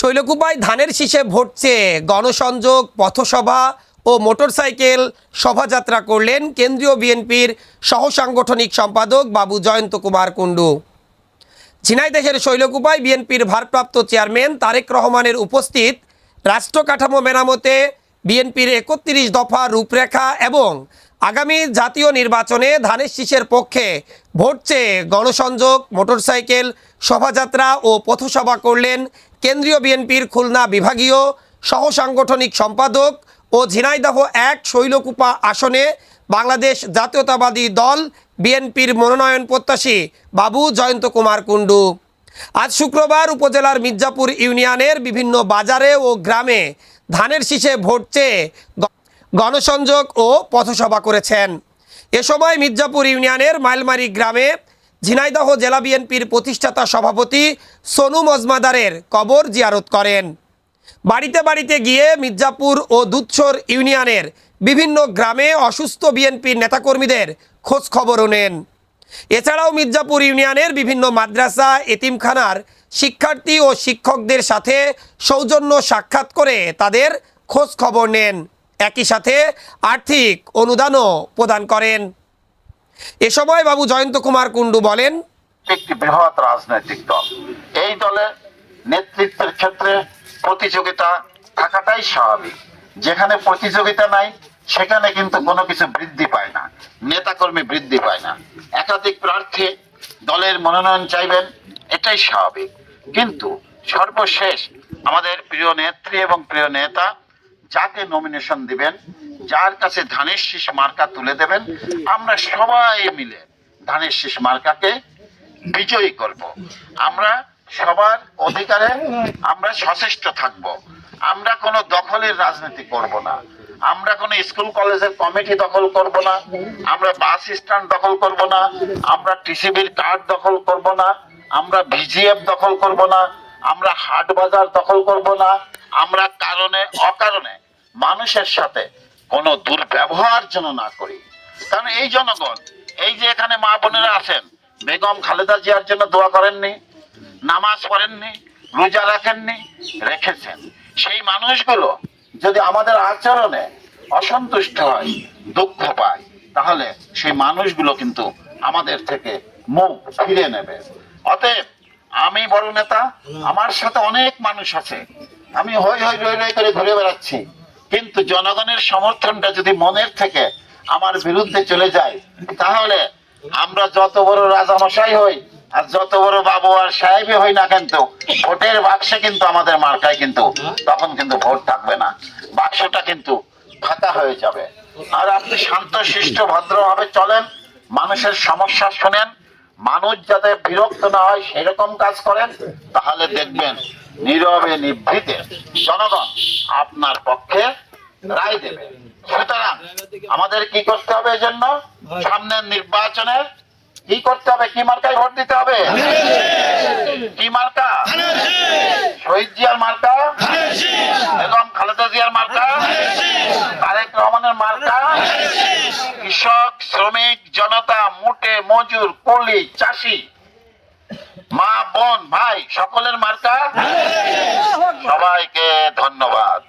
শৈলকুপায় ধানের শীষে ভোট চেয়ে গণসংযোগ, পথসভা ও মোটরসাইকেল শোভাযাত্রা করলেন কেন্দ্রীয় বিএনপির সহসাংগঠনিক সম্পাদক বাবু জয়ন্ত কুমার কুণ্ডু। ঝিনাইদহের শৈলকুপায় বিএনপির ভারপ্রাপ্ত চেয়ারম্যান তারেক রহমানের উপস্থিত রাষ্ট্র কাঠামো মেরামতে বিএনপির একত্রিশ দফা রূপরেখা এবং আগামী জাতীয় নির্বাচনে ধানের শীষের পক্ষে ভোট চেয়ে গণসংযোগ, মোটরসাইকেল শোভাযাত্রা ও পথসভা করলেন কেন্দ্রীয় বিএনপির খুলনা বিভাগীয় সহসাংগঠনিক সম্পাদক ও ঝিনাইদহ এক শৈলকুপা আসনে বাংলাদেশ জাতীয়তাবাদী দল বিএনপির মনোনয়ন প্রত্যাশী বাবু জয়ন্ত কুমার কুণ্ডু। আজ শুক্রবার উপজেলার মির্জাপুর ইউনিয়নের বিভিন্ন বাজারে ও গ্রামে ধানের শীষে ভোট চেয়ে গণসংযোগ ও পথসভা করেছেন। এ সময় মির্জাপুর ইউনিয়নের মাইলমারি গ্রামে ঝিনাইদহ জেলা বিএনপির প্রতিষ্ঠাতা সভাপতি সোনু মজমাদারের কবর জিয়ারত করেন। বাড়িতে বাড়িতে গিয়ে মির্জাপুর ও দুধসর ইউনিয়নের বিভিন্ন গ্রামে অসুস্থ বিএনপির নেতাকর্মীদের খোঁজ খবরও নেন। এছাড়াও মির্জাপুর ইউনিয়নের বিভিন্ন মাদ্রাসা, এতিমখানার শিক্ষার্থী ও শিক্ষকদের সাথে সৌজন্য সাক্ষাৎ করে তাদের খোঁজ খবর নেন। একই সাথে আর্থিক অনুদানও প্রদান করেন। এ সময় বাবু জয়ন্ত কুমার কুণ্ডু বলেন, একটি বৃহৎ রাজনৈতিক দল। এই দলের নেতৃত্বের ক্ষেত্রে প্রতিযোগিতা থাকাটাই স্বাভাবিক। যেখানে প্রতিযোগিতা নাই, সেখানে কিন্তু কোনো কিছু বৃদ্ধি পায় না, নেতাকর্মী বৃদ্ধি পায় না। একাধিক প্রার্থী দলের মনোনয়ন চাইবেন, এটাই স্বাভাবিক। কিন্তু সর্বশেষ আমাদের প্রিয় নেত্রী এবং প্রিয় নেতা যাকে নমিনেশন দিবেন যার কাছে ধানের শীষ মার্কা তুলে দেবেন, আমরা সবাই মিলে ধানের শীষ মার্কাকে বিজয়ী করব। আমরা সবার অধিকারে আমরা সচেষ্ট থাকব। আমরা কোনো দখলের রাজনীতি করব না। আমরা কোনো স্কুল, কলেজের কমিটি দখল করব না। আমরা বাস স্ট্যান্ড দখল করব না। আমরা টিসিবির কার্ড দখল করব না। আমরা ভিজিএফ দখল করব না। আমরা হাট বাজার দখল করব না। আমরা কারণে, অকারণে মানুষের সাথে কোনো দুর্ব্যবহার যেন না করি। কারণ এই জনগণ, এই যে এখানে মা বোনেরা আছেন, বেগম খালেদা জিয়ার জন্য দোয়া করেননি, নামাজ পড়েননি, রোজা রাখেননি, রেখেছেন। সেই মানুষগুলো যদি আমাদের আচরণে অসন্তুষ্ট হয়, দুঃখ পায়, তাহলে সেই মানুষগুলো কিন্তু আমাদের থেকে মুখ ফিরে নেবে। অতএব আমি বড় নেতা, আমার সাথে অনেক মানুষ আছে। আমি হই হই রই রই করে ঘুরে বেড়াচ্ছি। কিন্তু জনগণের সমর্থনটা যদি মনের থেকে আমার বিরুদ্ধে চলে যায়, তাহলে আমরা যত বড় রাজামশাই হই আর যত বড় বাবু আর সাহেবই হই না কিন্তু, ভোটের বাক্সে কিন্তু আমাদের মার্কায় কিন্তু তখন কিন্তু ভোট থাকবে না। বাক্সটা কিন্তু ফাঁকা হয়ে যাবে। আর আপনি শান্ত, শিষ্ট, ভদ্রভাবে চলেন, মানুষের সমস্যা শোনেন, মানুষ যাতে বিরক্ত না হয় সেরকম কাজ করেন, তাহলে দেখবেন নীরবে নিভৃতে জনগণ আপনার পক্ষে রায় দেবে। সুতরাং আমাদের কি করতে হবে এজন্য? সামনের নির্বাচনে কি করতে হবে? কি মার্কায় ভোট দিতে হবে? কি মার্কা? শহীদ জিয়ার মার্কা? বেগম খালেদা জিয়ার মার্কা? তারেক রহমানের মার্কা? কৃষক, শ্রমিক, জনতা, মোটে, মজুর, কুলি, চাষি মা বোন ভাই সকলের মার্কা। সবাইকে ধন্যবাদ।